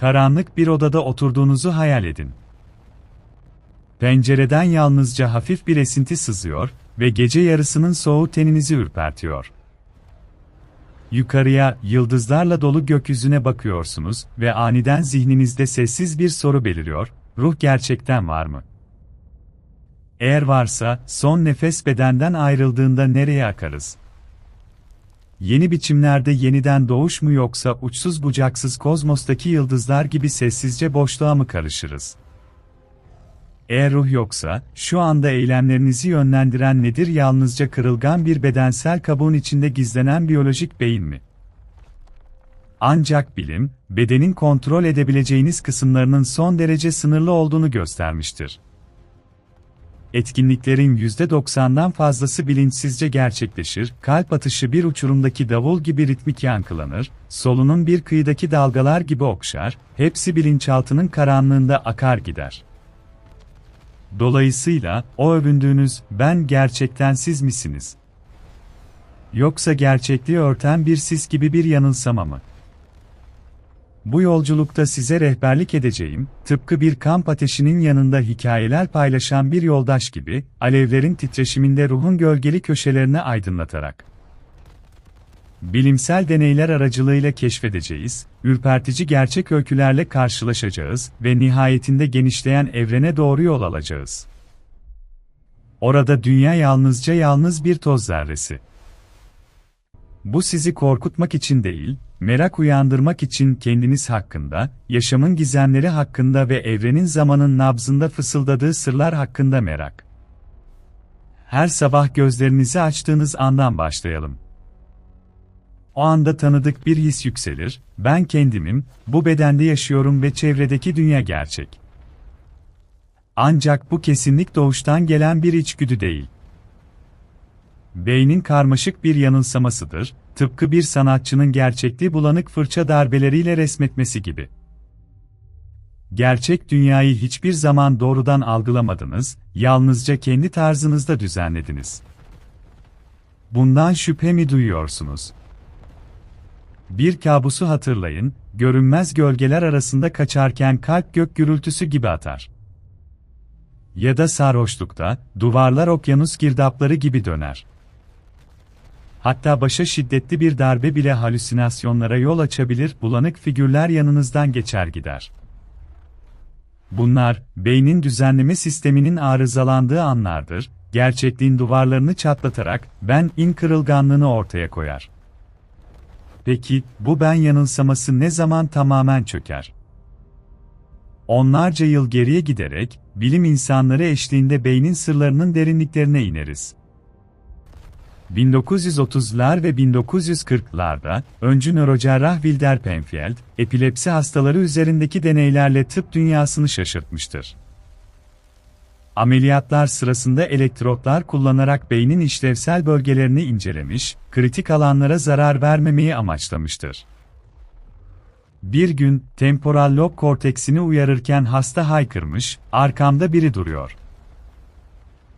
Karanlık bir odada oturduğunuzu hayal edin. Pencereden yalnızca hafif bir esinti sızıyor ve gece yarısının soğuğu teninizi ürpertiyor. Yukarıya, yıldızlarla dolu gökyüzüne bakıyorsunuz ve aniden zihninizde sessiz bir soru beliriyor, ruh gerçekten var mı? Eğer varsa, son nefes bedenden ayrıldığında nereye akarız? Yeni biçimlerde yeniden doğuş mu yoksa uçsuz bucaksız kozmostaki yıldızlar gibi sessizce boşluğa mı karışırız? Eğer ruh yoksa, şu anda eylemlerinizi yönlendiren nedir yalnızca kırılgan bir bedensel kabuğun içinde gizlenen biyolojik beyin mi? Ancak bilim, bedenin kontrol edebileceğiniz kısımlarının son derece sınırlı olduğunu göstermiştir. Etkinliklerin %90'dan fazlası bilinçsizce gerçekleşir, kalp atışı bir uçurumdaki davul gibi ritmik yankılanır, solunun bir kıyıdaki dalgalar gibi okşar, hepsi bilinçaltının karanlığında akar gider. Dolayısıyla, o övündüğünüz, ben gerçekten siz misiniz? Yoksa gerçekliği örten bir sis gibi bir yanılsama mı? Bu yolculukta size rehberlik edeceğim, tıpkı bir kamp ateşinin yanında hikayeler paylaşan bir yoldaş gibi, alevlerin titreşiminde ruhun gölgeli köşelerini aydınlatarak. Bilimsel deneyler aracılığıyla keşfedeceğiz, ürpertici gerçek öykülerle karşılaşacağız ve nihayetinde genişleyen evrene doğru yol alacağız. Orada dünya yalnızca yalnız bir toz zerresi. Bu sizi korkutmak için değil, merak uyandırmak için kendiniz hakkında, yaşamın gizemleri hakkında ve evrenin zamanın nabzında fısıldadığı sırlar hakkında merak. Her sabah gözlerinizi açtığınız andan başlayalım. O anda tanıdık bir his yükselir, ben kendimim, bu bedende yaşıyorum ve çevredeki dünya gerçek. Ancak bu kesinlik doğuştan gelen bir içgüdü değil. Beynin karmaşık bir yanılsamasıdır, tıpkı bir sanatçının gerçekliği bulanık fırça darbeleriyle resmetmesi gibi. Gerçek dünyayı hiçbir zaman doğrudan algılamadınız, yalnızca kendi tarzınızda düzenlediniz. Bundan şüphe mi duyuyorsunuz? Bir kabusu hatırlayın, görünmez gölgeler arasında kaçarken kalp gök gürültüsü gibi atar. Ya da sarhoşlukta, duvarlar okyanus girdapları gibi döner. Hatta başa şiddetli bir darbe bile halüsinasyonlara yol açabilir, bulanık figürler yanınızdan geçer gider. Bunlar, beynin düzenleme sisteminin arızalandığı anlardır, gerçekliğin duvarlarını çatlatarak, ben in kırılganlığını ortaya koyar. Peki, bu ben yanılsaması ne zaman tamamen çöker? Onlarca yıl geriye giderek, bilim insanları eşliğinde beynin sırlarının derinliklerine ineriz. 1930'lar ve 1940'larda, öncü nörocerrah Wilder Penfield, epilepsi hastaları üzerindeki deneylerle tıp dünyasını şaşırtmıştır. Ameliyatlar sırasında elektrotlar kullanarak beynin işlevsel bölgelerini incelemiş, kritik alanlara zarar vermemeyi amaçlamıştır. Bir gün, temporal lob korteksini uyarırken hasta haykırmış, arkamda biri duruyor.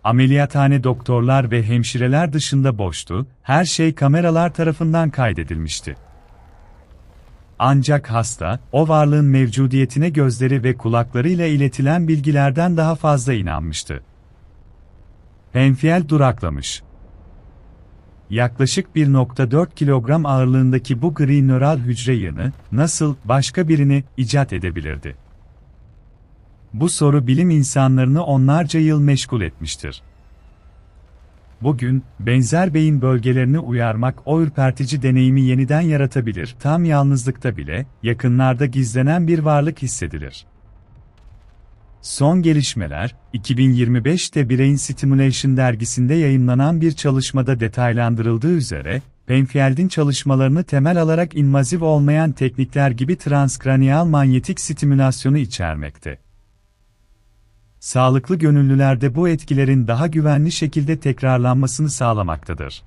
Ameliyathane doktorlar ve hemşireler dışında boştu, her şey kameralar tarafından kaydedilmişti. Ancak hasta, o varlığın mevcudiyetine gözleri ve kulaklarıyla iletilen bilgilerden daha fazla inanmıştı. Penfiel duraklamış. Yaklaşık 1.4 kilogram ağırlığındaki bu gri nöral hücre yığını, nasıl başka birini icat edebilirdi? Bu soru bilim insanlarını onlarca yıl meşgul etmiştir. Bugün, benzer beyin bölgelerini uyarmak o ürpertici deneyimi yeniden yaratabilir. Tam yalnızlıkta bile, yakınlarda gizlenen bir varlık hissedilir. Son gelişmeler, 2025'te Brain Stimulation dergisinde yayınlanan bir çalışmada detaylandırıldığı üzere, Penfield'in çalışmalarını temel alarak invaziv olmayan teknikler gibi transkraniyal manyetik stimülasyonu içermekte. Sağlıklı gönüllülerde bu etkilerin daha güvenli şekilde tekrarlanmasını sağlamaktadır.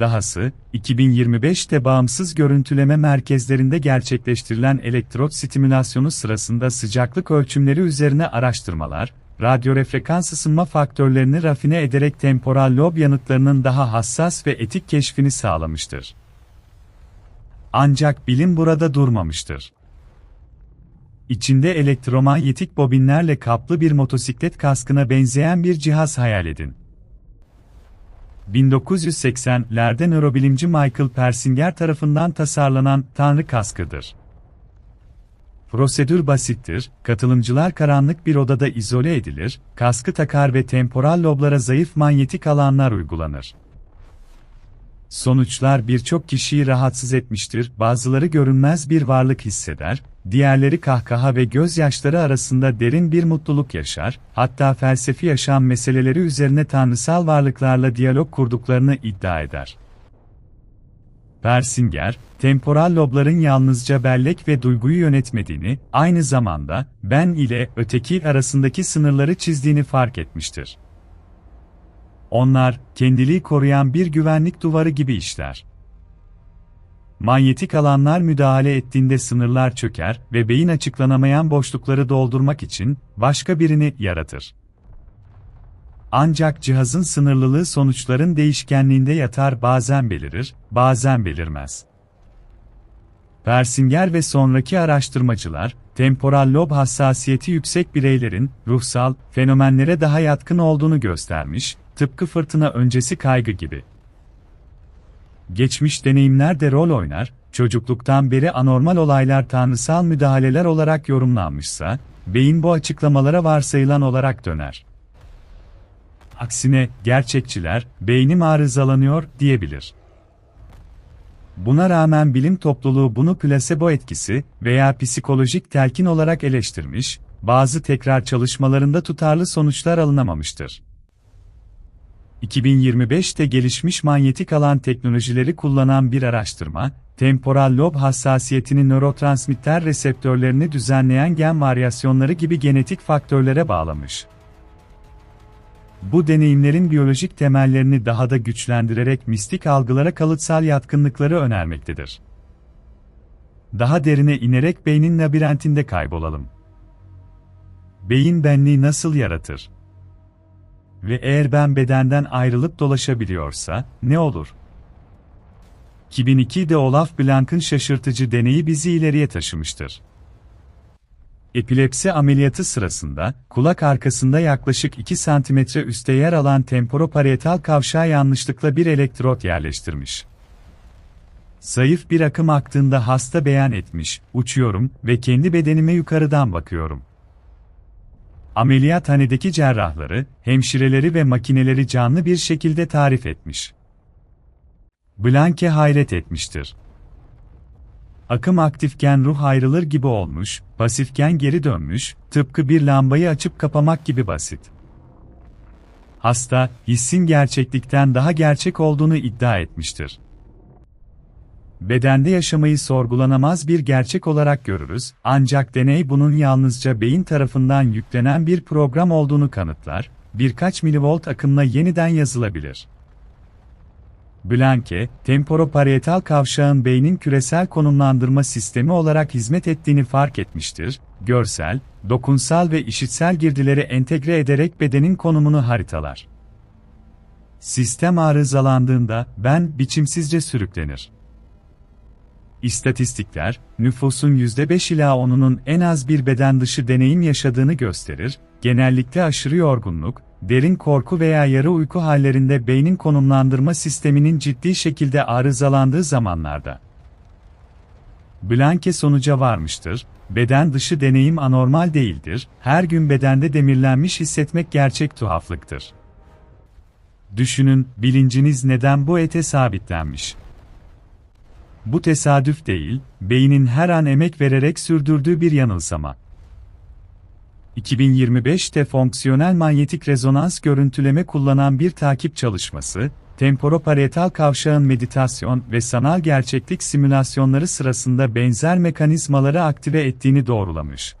Dahası, 2025'te bağımsız görüntüleme merkezlerinde gerçekleştirilen elektrot stimülasyonu sırasında sıcaklık ölçümleri üzerine araştırmalar, radyofrekans ısınma faktörlerini rafine ederek temporal lob yanıtlarının daha hassas ve etik keşfini sağlamıştır. Ancak bilim burada durmamıştır. İçinde elektromanyetik bobinlerle kaplı bir motosiklet kaskına benzeyen bir cihaz hayal edin. 1980'lerde nörobilimci Michael Persinger tarafından tasarlanan Tanrı kaskıdır. Prosedür basittir, katılımcılar karanlık bir odada izole edilir, kaskı takar ve temporal loblara zayıf manyetik alanlar uygulanır. Sonuçlar birçok kişiyi rahatsız etmiştir, bazıları görünmez bir varlık hisseder, diğerleri kahkaha ve gözyaşları arasında derin bir mutluluk yaşar, hatta felsefi yaşam meseleleri üzerine tanrısal varlıklarla diyalog kurduklarını iddia eder. Persinger, temporal lobların yalnızca bellek ve duyguyu yönetmediğini, aynı zamanda ben ile öteki arasındaki sınırları çizdiğini fark etmiştir. Onlar, kendiliği koruyan bir güvenlik duvarı gibi işler. Manyetik alanlar müdahale ettiğinde sınırlar çöker ve beyin açıklanamayan boşlukları doldurmak için başka birini yaratır. Ancak cihazın sınırlılığı sonuçların değişkenliğinde yatar bazen belirir, bazen belirmez. Persinger ve sonraki araştırmacılar, temporal lob hassasiyeti yüksek bireylerin ruhsal fenomenlere daha yatkın olduğunu göstermiş, tıpkı fırtına öncesi kaygı gibi. Geçmiş deneyimler de rol oynar, çocukluktan beri anormal olaylar tanrısal müdahaleler olarak yorumlanmışsa, beyin bu açıklamalara varsayılan olarak döner. Aksine, gerçekçiler, beynim arızalanıyor, diyebilir. Buna rağmen bilim topluluğu bunu plasebo etkisi veya psikolojik telkin olarak eleştirmiş, bazı tekrar çalışmalarında tutarlı sonuçlar alınamamıştır. 2025'te gelişmiş manyetik alan teknolojileri kullanan bir araştırma, temporal lob hassasiyetini nörotransmitter reseptörlerini düzenleyen gen varyasyonları gibi genetik faktörlere bağlamış. Bu deneyimlerin biyolojik temellerini daha da güçlendirerek mistik algılara kalıtsal yatkınlıkları önermektedir. Daha derine inerek beynin labirentinde kaybolalım. Beyin benliği nasıl yaratır? Ve eğer ben bedenden ayrılıp dolaşabiliyorsa, ne olur? 2002'de Olaf Blank'ın şaşırtıcı deneyi bizi ileriye taşımıştır. Epilepsi ameliyatı sırasında, kulak arkasında yaklaşık 2 cm üstte yer alan temporoparietal kavşağa yanlışlıkla bir elektrot yerleştirmiş. Zayıf bir akım aktığında hasta beyan etmiş, uçuyorum ve kendi bedenime yukarıdan bakıyorum. Ameliyathanedeki cerrahları, hemşireleri ve makineleri canlı bir şekilde tarif etmiş. Blanke hayret etmiştir. Akım aktifken ruh ayrılır gibi olmuş, pasifken geri dönmüş, tıpkı bir lambayı açıp kapamak gibi basit. Hasta, hissin gerçeklikten daha gerçek olduğunu iddia etmiştir. Bedende yaşamayı sorgulanamaz bir gerçek olarak görürüz, ancak deney bunun yalnızca beyin tarafından yüklenen bir program olduğunu kanıtlar, birkaç milivolt akımla yeniden yazılabilir. Blanke, temporoparietal kavşağın beynin küresel konumlandırma sistemi olarak hizmet ettiğini fark etmiştir, görsel, dokunsal ve işitsel girdileri entegre ederek bedenin konumunu haritalar. Sistem arızalandığında ben biçimsizce sürüklenir. İstatistikler, nüfusun %5 ila 10'unun en az bir beden dışı deneyim yaşadığını gösterir, genellikle aşırı yorgunluk, derin korku veya yarı uyku hallerinde beynin konumlandırma sisteminin ciddi şekilde arızalandığı zamanlarda. Blanke sonuca varmıştır, beden dışı deneyim anormal değildir, her gün bedende demirlenmiş hissetmek gerçek tuhaflıktır. Düşünün, bilinciniz neden bu ete sabitlenmiş? Bu tesadüf değil, beynin her an emek vererek sürdürdüğü bir yanılsama. 2025'te fonksiyonel manyetik rezonans görüntüleme kullanan bir takip çalışması, temporoparietal kavşağın meditasyon ve sanal gerçeklik simülasyonları sırasında benzer mekanizmaları aktive ettiğini doğrulamış.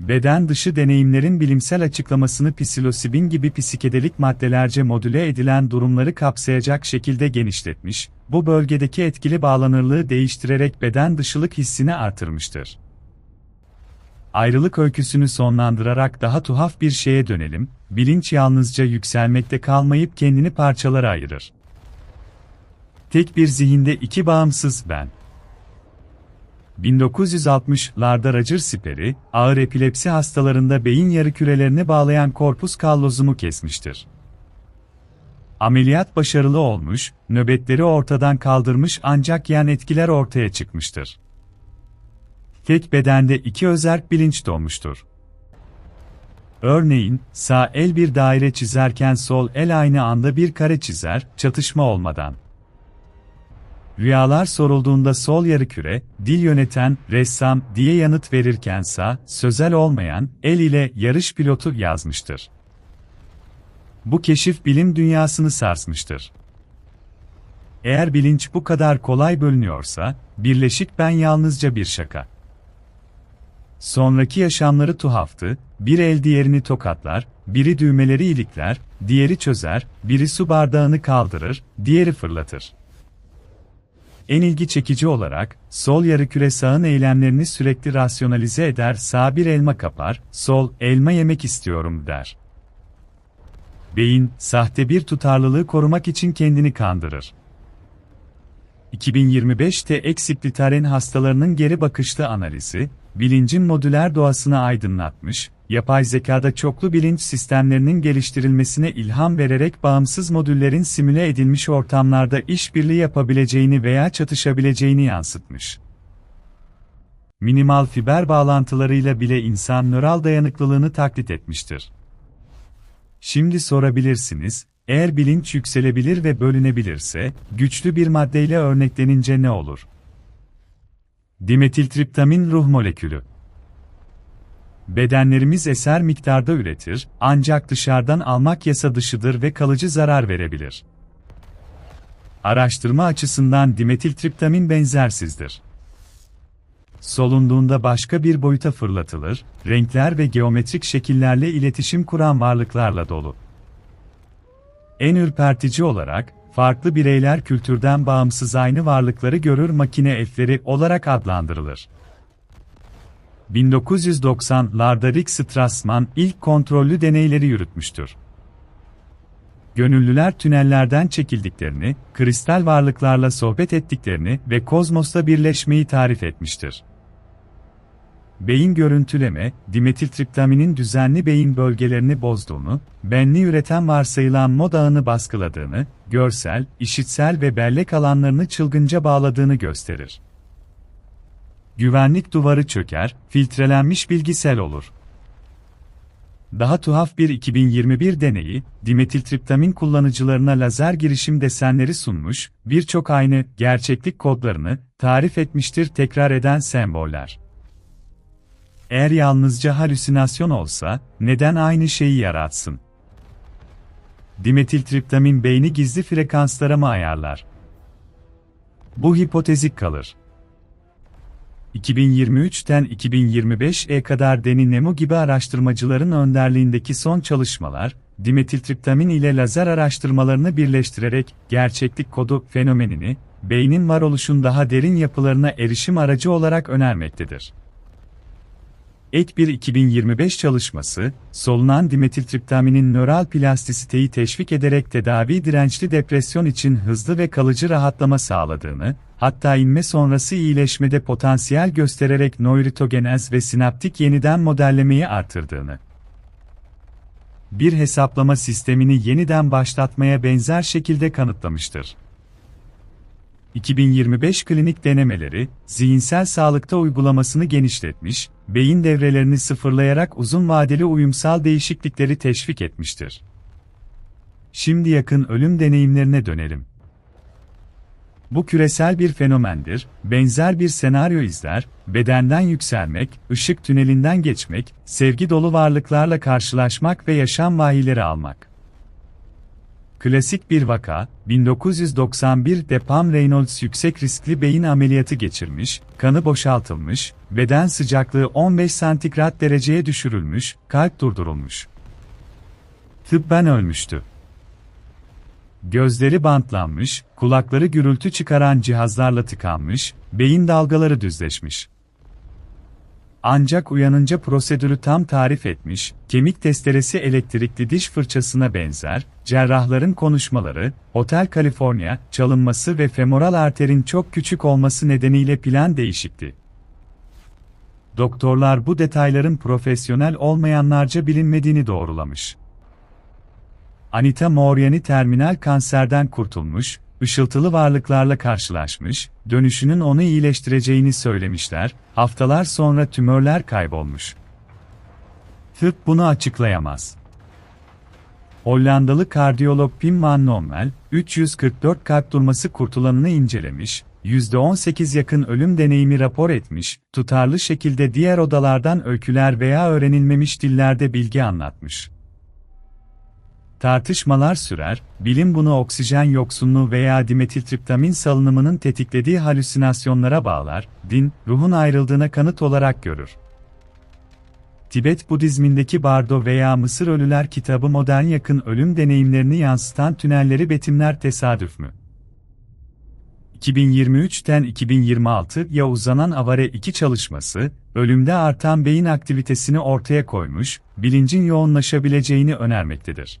Beden dışı deneyimlerin bilimsel açıklamasını psilosibin gibi psikedelik maddelerce modüle edilen durumları kapsayacak şekilde genişletmiş, bu bölgedeki etkili bağlanırlığı değiştirerek beden dışılık hissini artırmıştır. Ayrılık öyküsünü sonlandırarak daha tuhaf bir şeye dönelim, bilinç yalnızca yükselmekte kalmayıp kendini parçalara ayırır. Tek bir zihinde iki bağımsız ben. 1960'larda Roger Sperry, ağır epilepsi hastalarında beyin yarı kürelerini bağlayan korpus kallozumu kesmiştir. Ameliyat başarılı olmuş, nöbetleri ortadan kaldırmış ancak yan etkiler ortaya çıkmıştır. Tek bedende iki özerk bilinç doğmuştur. Örneğin, sağ el bir daire çizerken sol el aynı anda bir kare çizer, çatışma olmadan. Rüyalar sorulduğunda sol yarı küre, dil yöneten, ressam diye yanıt verirken sağ, sözel olmayan, el ile yarış pilotu yazmıştır. Bu keşif bilim dünyasını sarsmıştır. Eğer bilinç bu kadar kolay bölünüyorsa, birleşik ben yalnızca bir şaka. Sonraki yaşamları tuhaftı, bir el diğerini tokatlar, biri düğmeleri ilikler, diğeri çözer, biri su bardağını kaldırır, diğeri fırlatır. En ilgi çekici olarak, sol yarıküre sağın eylemlerini sürekli rasyonalize eder, sağ bir elma kapar, sol, elma yemek istiyorum der. Beyin, sahte bir tutarlılığı korumak için kendini kandırır. 2025'te eksplitaren hastalarının geri bakışlı analizi, bilincin modüler doğasını aydınlatmış, yapay zekada çoklu bilinç sistemlerinin geliştirilmesine ilham vererek bağımsız modüllerin simüle edilmiş ortamlarda işbirliği yapabileceğini veya çatışabileceğini yansıtmış. Minimal fiber bağlantılarıyla bile insan nöral dayanıklılığını taklit etmiştir. Şimdi sorabilirsiniz, eğer bilinç yükselebilir ve bölünebilirse, güçlü bir maddeyle örneklenince ne olur? Dimetiltriptamin ruh molekülü. Bedenlerimiz eser miktarda üretir, ancak dışarıdan almak yasa dışıdır ve kalıcı zarar verebilir. Araştırma açısından dimetiltriptamin benzersizdir. Solunduğunda başka bir boyuta fırlatılır, renkler ve geometrik şekillerle iletişim kuran varlıklarla dolu. En ürpertici olarak, farklı bireyler kültürden bağımsız aynı varlıkları görür makine elfleri olarak adlandırılır. 1990'larda Rick Strassman ilk kontrollü deneyleri yürütmüştür. Gönüllüler tünellerden çekildiklerini, kristal varlıklarla sohbet ettiklerini ve kozmosla birleşmeyi tarif etmiştir. Beyin görüntüleme, dimetiltriptaminin düzenli beyin bölgelerini bozduğunu, benli üreten varsayılan mod ağını baskıladığını, görsel, işitsel ve bellek alanlarını çılgınca bağladığını gösterir. Güvenlik duvarı çöker, filtrelenmiş bilgisel olur. Daha tuhaf bir 2021 deneyi, dimetiltriptamin kullanıcılarına lazer girişim desenleri sunmuş, birçok aynı, gerçeklik kodlarını, tarif etmiştir tekrar eden semboller. Eğer yalnızca halüsinasyon olsa, neden aynı şeyi yaratsın? Dimetiltriptamin beyni gizli frekanslara mı ayarlar? Bu hipotezik kalır. 2023'ten 2025'e kadar Deni Nemo gibi araştırmacıların önderliğindeki son çalışmalar, dimetiltriptamin ile lazer araştırmalarını birleştirerek gerçeklik kodu fenomenini, beynin varoluşun daha derin yapılarına erişim aracı olarak önermektedir. Ek bir 2025 çalışması, solunan dimetiltriptaminin nöral plastisiteyi teşvik ederek tedavi dirençli depresyon için hızlı ve kalıcı rahatlama sağladığını, hatta inme sonrası iyileşmede potansiyel göstererek nörotogenez ve sinaptik yeniden modellemeyi artırdığını, bir hesaplama sistemini yeniden başlatmaya benzer şekilde kanıtlamıştır. 2025 klinik denemeleri, zihinsel sağlıkta uygulamasını genişletmiş, beyin devrelerini sıfırlayarak uzun vadeli uyumsal değişiklikleri teşvik etmiştir. Şimdi yakın ölüm deneyimlerine dönelim. Bu küresel bir fenomendir, benzer bir senaryo izler, bedenden yükselmek, ışık tünelinden geçmek, sevgi dolu varlıklarla karşılaşmak ve yaşam vahileri almak. Klasik bir vaka, 1991'de Pam Reynolds yüksek riskli beyin ameliyatı geçirmiş, kanı boşaltılmış, beden sıcaklığı 15 santigrat dereceye düşürülmüş, kalp durdurulmuş. Tıbben ölmüştü. Gözleri bantlanmış, kulakları gürültü çıkaran cihazlarla tıkanmış, beyin dalgaları düzleşmiş. Ancak uyanınca prosedürü tam tarif etmiş, kemik testeresi elektrikli diş fırçasına benzer, cerrahların konuşmaları, Hotel California, çalınması ve femoral arterin çok küçük olması nedeniyle plan değişikti. doktorlar bu detayların profesyonel olmayanlarca bilinmediğini doğrulamış. Anita Moriani terminal kanserden kurtulmuş, ışıltılı varlıklarla karşılaşmış, dönüşünün onu iyileştireceğini söylemişler, haftalar sonra tümörler kaybolmuş. Tıp bunu açıklayamaz. Hollandalı kardiyolog Pim van Lommel, 344 kalp durması kurtulanını incelemiş, %18 yakın ölüm deneyimi rapor etmiş, tutarlı şekilde diğer odalardan öyküler veya öğrenilmemiş dillerde bilgi anlatmış. Tartışmalar sürer, bilim bunu oksijen yoksunluğu veya dimetiltriptamin salınımının tetiklediği halüsinasyonlara bağlar, din, ruhun ayrıldığına kanıt olarak görür. Tibet Budizmindeki Bardo veya Mısır Ölüler kitabı modern yakın ölüm deneyimlerini yansıtan tünelleri betimler tesadüf mü? 2023'ten 2026'ya uzanan Avare 2 çalışması, ölümde artan beyin aktivitesini ortaya koymuş, bilincin yoğunlaşabileceğini önermektedir.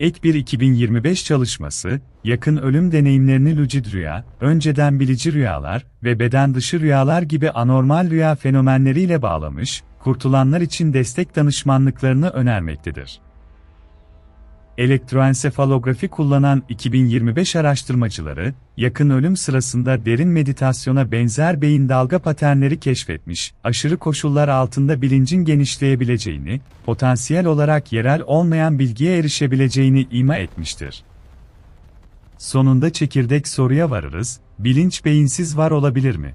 Ek bir 2025 çalışması, yakın ölüm deneyimlerini lucid rüya, önceden bilici rüyalar ve beden dışı rüyalar gibi anormal rüya fenomenleriyle bağlamış, kurtulanlar için destek danışmanlıklarını önermektedir. Elektroensefalografi kullanan 2025 araştırmacıları, yakın ölüm sırasında derin meditasyona benzer beyin dalga paternleri keşfetmiş, aşırı koşullar altında bilincin genişleyebileceğini, potansiyel olarak yerel olmayan bilgiye erişebileceğini ima etmiştir. Sonunda çekirdek soruya varırız, bilinç beyinsiz var olabilir mi?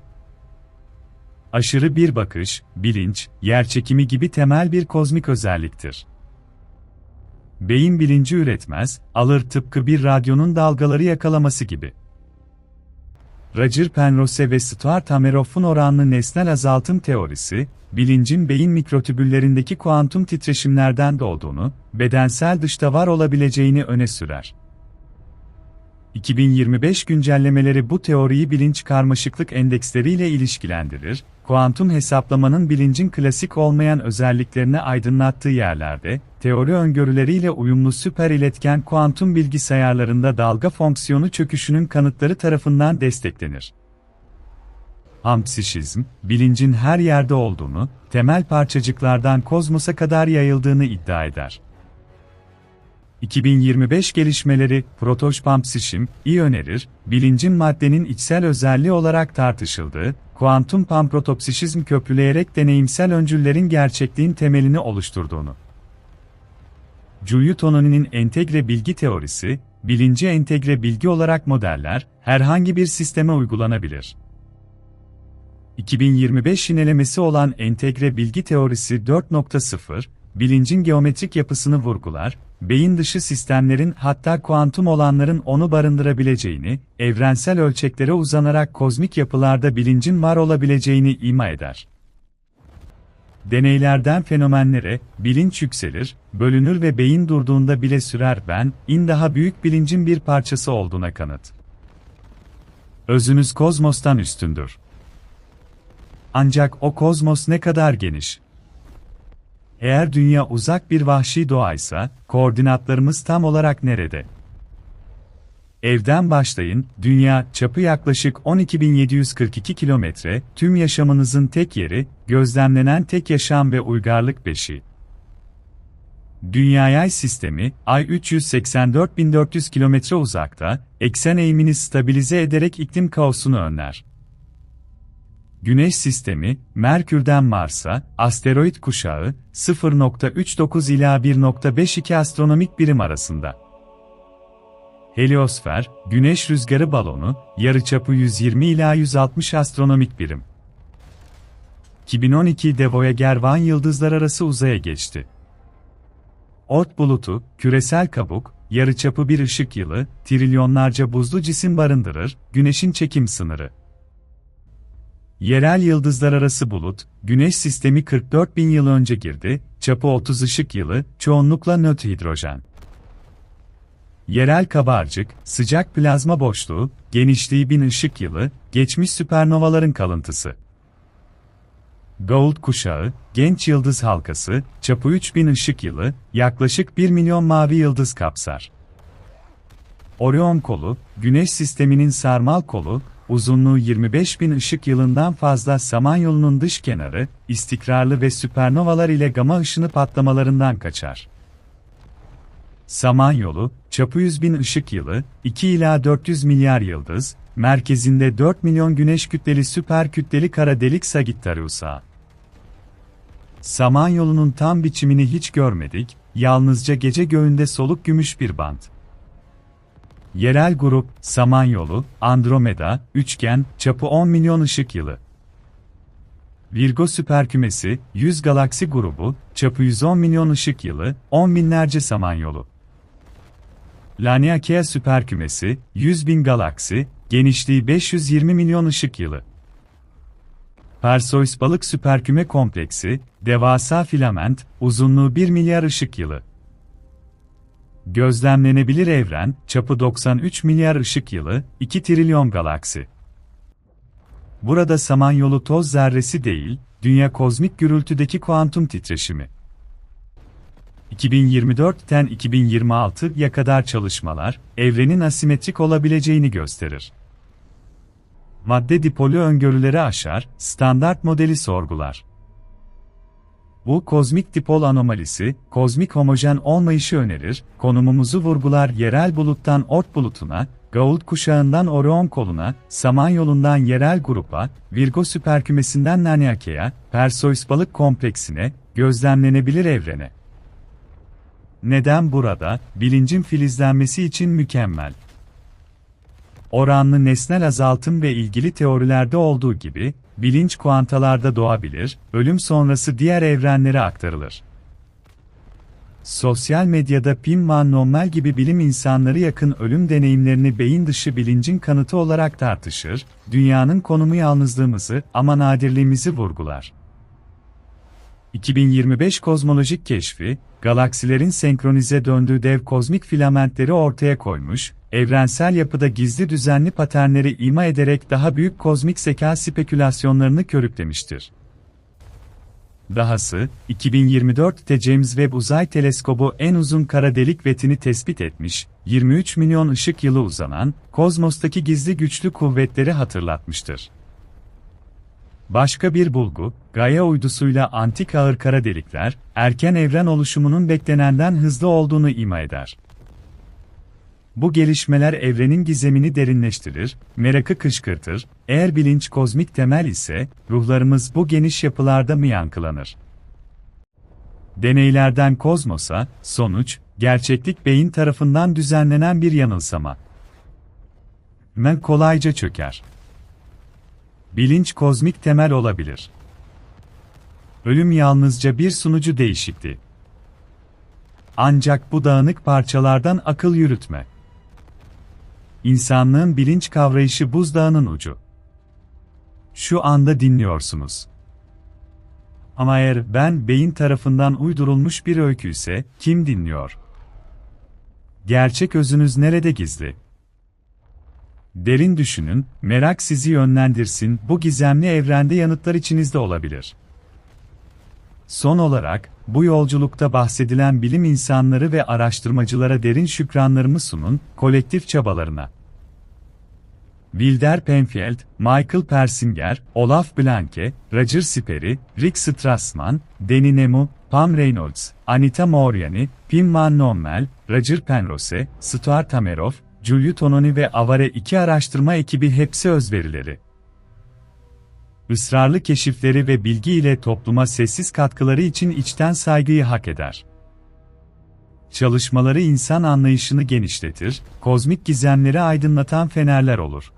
Aşırı bir bakış, bilinç, yerçekimi gibi temel bir kozmik özelliktir. Beyin bilinci üretmez, alır tıpkı bir radyonun dalgaları yakalaması gibi. Roger Penrose ve Stuart Hameroff'un oranlı nesnel azaltım teorisi, bilincin beyin mikrotübüllerindeki kuantum titreşimlerden doğduğunu, bedensel dışta var olabileceğini öne sürer. 2025 güncellemeleri bu teoriyi bilinç karmaşıklık endeksleriyle ilişkilendirir, kuantum hesaplamanın bilincin klasik olmayan özelliklerini aydınlattığı yerlerde, teori öngörüleriyle uyumlu süper iletken kuantum bilgisayarlarında dalga fonksiyonu çöküşünün kanıtları tarafından desteklenir. Ampsişizm, bilincin her yerde olduğunu, temel parçacıklardan kozmosa kadar yayıldığını iddia eder. 2025 gelişmeleri, protoşpampsişim, iyi önerir, bilincin maddenin içsel özelliği olarak tartışıldığı, kuantum pamprotopsişizm köprüleyerek deneyimsel öncüllerin gerçekliğin temelini oluşturduğunu. Giulio Tononi'nin entegre bilgi teorisi, bilinci entegre bilgi olarak modeller, herhangi bir sisteme uygulanabilir. 2025 yinelemesi olan entegre bilgi teorisi 4.0, bilincin geometrik yapısını vurgular, beyin dışı sistemlerin hatta kuantum olanların onu barındırabileceğini, evrensel ölçeklere uzanarak kozmik yapılarda bilincin var olabileceğini ima eder. Deneylerden fenomenlere, bilinç yükselir, bölünür ve beyin durduğunda bile sürer ben, in daha büyük bilincin bir parçası olduğuna kanıt. Özünüz kozmostan üstündür. Ancak o kozmos ne kadar geniş, eğer dünya uzak bir vahşi doğaysa, koordinatlarımız tam olarak nerede? Evden başlayın, dünya, çapı yaklaşık 12.742 kilometre, tüm yaşamınızın tek yeri, gözlemlenen tek yaşam ve uygarlık beşi. Dünya yay sistemi, ay 384.400 kilometre uzakta, eksen eğimini stabilize ederek iklim kaosunu önler. Güneş sistemi, Merkür'den Mars'a, asteroid kuşağı, 0.39 ila 1.52 astronomik birim arasında. Heliosfer, Güneş rüzgarı balonu, yarıçapı 120 ila 160 astronomik birim. 2012'de Voyager Van yıldızlar arası uzaya geçti. Ort bulutu, küresel kabuk, yarıçapı bir ışık yılı, trilyonlarca buzlu cisim barındırır, Güneşin çekim sınırı. Yerel yıldızlar arası bulut, Güneş sistemi 44 bin yıl önce girdi, çapı 30 ışık yılı, çoğunlukla nötr hidrojen. Yerel kabarcık, sıcak plazma boşluğu, genişliği 1000 ışık yılı, geçmiş süpernovaların kalıntısı. Gold kuşağı, genç yıldız halkası, çapı 3000 ışık yılı, yaklaşık 1 milyon mavi yıldız kapsar. Orion kolu, Güneş sisteminin sarmal kolu, uzunluğu 25 bin ışık yılından fazla Samanyolu'nun dış kenarı, istikrarlı ve süpernovalar ile gama ışını patlamalarından kaçar. Samanyolu, çapı 100 bin ışık yılı, 2 ila 400 milyar yıldız, merkezinde 4 milyon güneş kütleli süper kütleli kara delik Sagittarius Ağı. Samanyolu'nun tam biçimini hiç görmedik, yalnızca gece göğünde soluk gümüş bir bant. Yerel grup, Samanyolu, Andromeda, üçgen, çapı 10 milyon ışık yılı. Virgo süperkümesi, 100 galaksi grubu, çapı 110 milyon ışık yılı, 10 binlerce Samanyolu. Laniakea süperkümesi, 100 bin galaksi, genişliği 520 milyon ışık yılı. Perseus balık süperküme kompleksi, devasa filament, uzunluğu 1 milyar ışık yılı. Gözlemlenebilir evren, çapı 93 milyar ışık yılı, 2 trilyon galaksi. Burada Samanyolu toz zerresi değil, dünya kozmik gürültüdeki kuantum titreşimi. 2024'ten 2026'ya kadar çalışmalar, evrenin asimetrik olabileceğini gösterir. Madde dipolü öngörüleri aşar, standart modeli sorgular. Bu kozmik dipol anomalisi, kozmik homojen olmayışı önerir, konumumuzu vurgular yerel buluttan Oort bulutuna, Gould kuşağından Orion koluna, Samanyolu'ndan yerel grupa, Virgo süperkümesinden Laniakea'ya, Perseus balık kompleksine, gözlemlenebilir evrene. Neden burada? Bilincin filizlenmesi için mükemmel. Oranlı nesnel azaltım ve ilgili teorilerde olduğu gibi, bilinç kuantalarda doğabilir, ölüm sonrası diğer evrenlere aktarılır. Sosyal medyada Pim Van Lommel gibi bilim insanları yakın ölüm deneyimlerini beyin dışı bilincin kanıtı olarak tartışır, dünyanın konumu yalnızlığımızı ama nadirliğimizi vurgular. 2025 kozmolojik keşfi, galaksilerin senkronize döndüğü dev kozmik filamentleri ortaya koymuş, evrensel yapıda gizli düzenli paternleri ima ederek daha büyük kozmik zeka spekülasyonlarını körüklemiştir. Dahası, 2024'te James Webb Uzay Teleskobu en uzun kara delik vetini tespit etmiş, 23 milyon ışık yılı uzanan, kozmostaki gizli güçlü kuvvetleri hatırlatmıştır. Başka bir bulgu, Gaia uydusuyla antik ağır kara delikler, erken evren oluşumunun beklenenden hızlı olduğunu ima eder. Bu gelişmeler evrenin gizemini derinleştirir, merakı kışkırtır, eğer bilinç kozmik temel ise, ruhlarımız bu geniş yapılarda mı yankılanır? Deneylerden kozmosa, sonuç, gerçeklik beyin tarafından düzenlenen bir yanılsama. Men kolayca çöker. Bilinç kozmik temel olabilir. Ölüm yalnızca bir sunucu değişikti. Ancak bu dağınık parçalardan akıl yürütme. İnsanlığın bilinç kavrayışı buzdağının ucu. Şu anda dinliyorsunuz. Ama eğer ben beyin tarafından uydurulmuş bir öykü ise kim dinliyor? Gerçek özünüz nerede gizli? Derin düşünün, merak sizi yönlendirsin, bu gizemli evrende yanıtlar içinizde olabilir. Son olarak, bu yolculukta bahsedilen bilim insanları ve araştırmacılara derin şükranlarımı sunun, kolektif çabalarına. Wilder Penfield, Michael Persinger, Olaf Blanke, Roger Siperi, Rick Strassman, Danny Nemu, Pam Reynolds, Anita Moriani, Pim Van Lommel, Roger Penrose, Stuart Amerov, Giulio Tononi ve Avare 2 araştırma ekibi hepsi özverileri. Israrlı keşifleri ve bilgi ile topluma sessiz katkıları için içten saygıyı hak eder. Çalışmaları insan anlayışını genişletir, kozmik gizemleri aydınlatan fenerler olur.